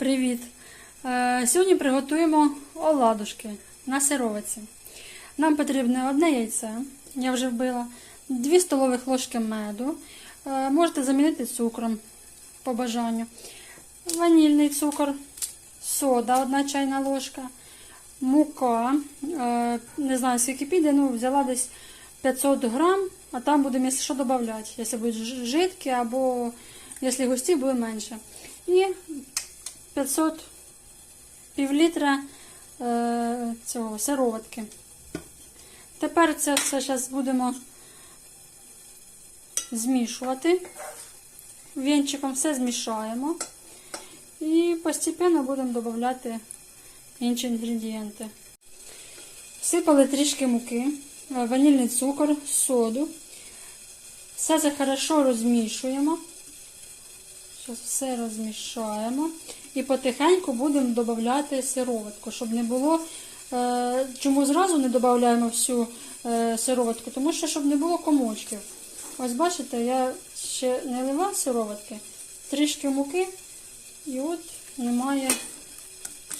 Привіт! Е, Сьогодні приготуємо оладушки на сировиці. Нам потрібне одне яйце, я вже вбила, 2 столових ложки меду. Е, Можете замінити цукром по бажанню. Ванільний цукор, сода, 1 чайна ложка, мука. е, Не знаю, скільки піде, ну взяла десь 500 грам, а там будемо, якщо що, додати. Якщо будуть жидкі або якщо густі, буде менше. І 500 півлітра е, цього сироватки. Тепер це все зараз будемо змішувати. Вінчиком все змішаємо. І постійно будемо додавати інші інгредієнти. Всипали трішки муки, е, ванільний цукор, соду. Все це хорошо розмішуємо. Все розмішаємо. І потихеньку будемо додавати сироватку, щоб не було. Е, чому зразу не додаємо всю е, сироватку? Тому що щоб не було комочків. Ось бачите, я ще не лила сироватки, трішки муки, і от немає.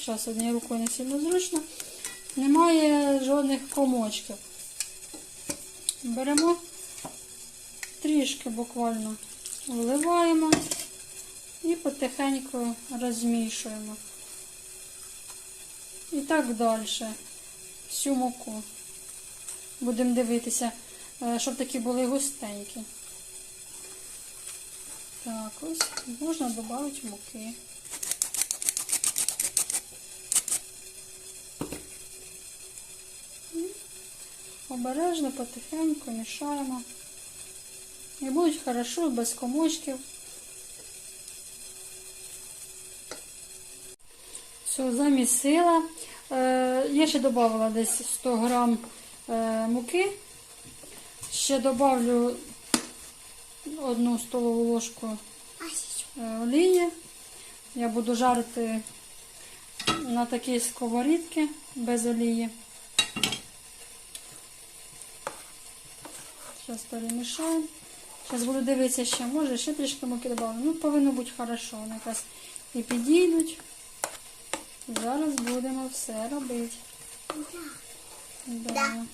Зараз однією рукою не сильно зручно. Немає жодних комочків. Беремо трішки буквально вливаємо і потихеньку розмішуємо. І так далі. Всю муку. Будемо дивитися, е, щоб такі були густенькі. Так, ось можна додати муки. Обережно, потихеньку мішаємо. І будуть хорошо, без комочків. Все, замісила. Е, я ще додавала десь 100 грам е, муки. Ще додавлю одну столову ложку е, олії. Я буду жарити на такій сковорідці без олії. Зараз перемішаємо. Зараз буду дивитися ще, може ще трішки муки додавлю. Ну, повинно бути хорошо. Вони якраз і підійдуть. Зараз будемо все робити. Да. Да.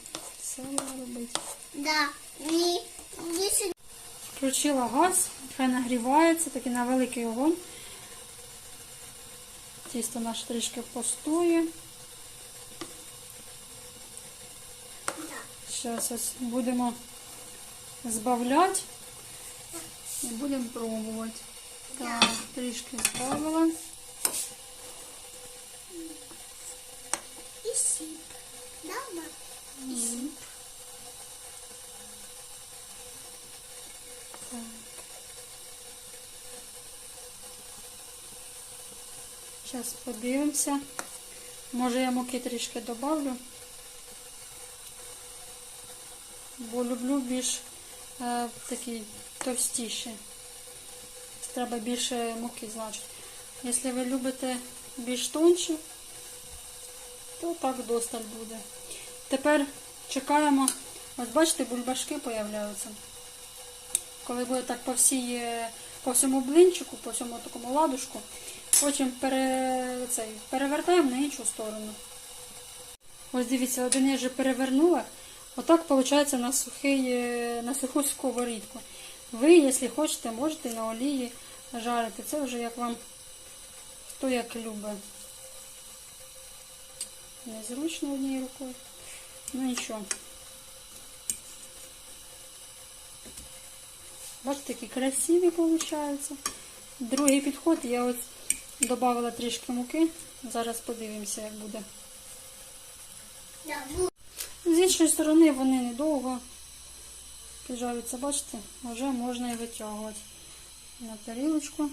Все будемо робити. Да. Ні. Включила газ, хай нагрівається, такий на великий огонь. Тісто наше трішки постоє. Зараз ось будемо збавляти і будемо пробувати. Так, трішки збавила. І сіп. Да, мам? І сіп. Так. Зараз подивимося. Може я муки трішки добавлю. Бо люблю більш е, такі товстіші. Треба більше муки, значить. Якщо ви любите більш тонші, то так досталь буде. Тепер чекаємо. Ось бачите, бульбашки появляються. Коли буде так по всій, е, по всьому блинчику, по всьому такому ладушку, потім пере, цей, перевертаємо на іншу сторону. Ось дивіться, один я вже перевернула. Отак виходить на, сухий, е, на суху сковорідку. Ви, якщо хочете, можете на олії жарити. Це вже як вам хто як любить. Незручно однією рукою. Ну нічого. Бачите, які красиві виходять. Другий підход я ось додала трішки муки. Зараз подивимося, як буде. З іншої сторони вони недовго піджарюються, бачите, вже можна і витягувати на тарілочку.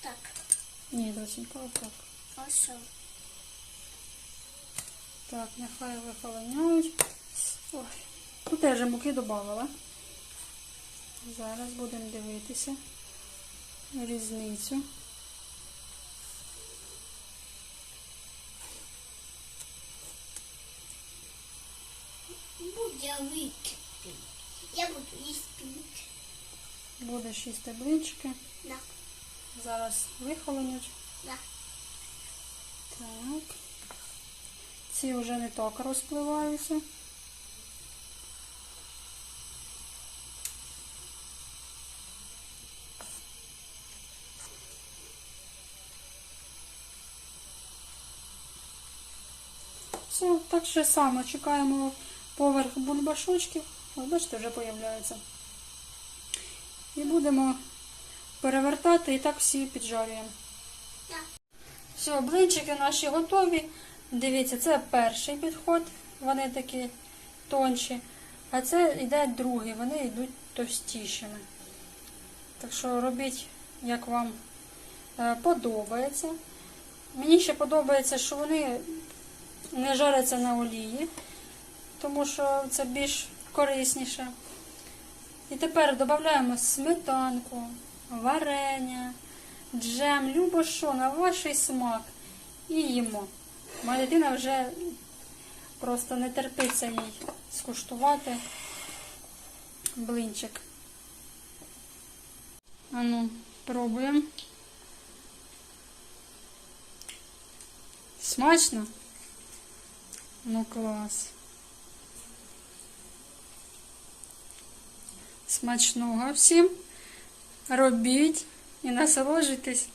Так. Ні, досінька, отак. Ось. Так, нехай вихолоняють. Ой, тут теж муки додавала. Зараз будемо дивитися різницю. Буде википіти. Я буду їсти. Будеш їсти блинчики. Да. Зараз вихолонять. Да. Так. Ці вже не так розпливаються. Все, так же само. Чекаємо поверх бульбашочків. Ось бачите, вже появляються. І будемо перевертати і так всі піджарюємо. Все, блинчики наші готові. Дивіться, це перший підход, вони такі тонші. А це йде другий, вони йдуть товстішими. Так що робіть, як вам е, подобається. Мені ще подобається, що вони не жаряться на олії, тому що це більш корисніше. І тепер додаємо сметанку, варення, джем, любо що на ваш смак і їмо. Моя дитина вже просто не терпиться їй скуштувати блинчик. Ану, пробуємо. Смачно? Ну клас. Смачного всім. Робіть і насолоджуйтесь.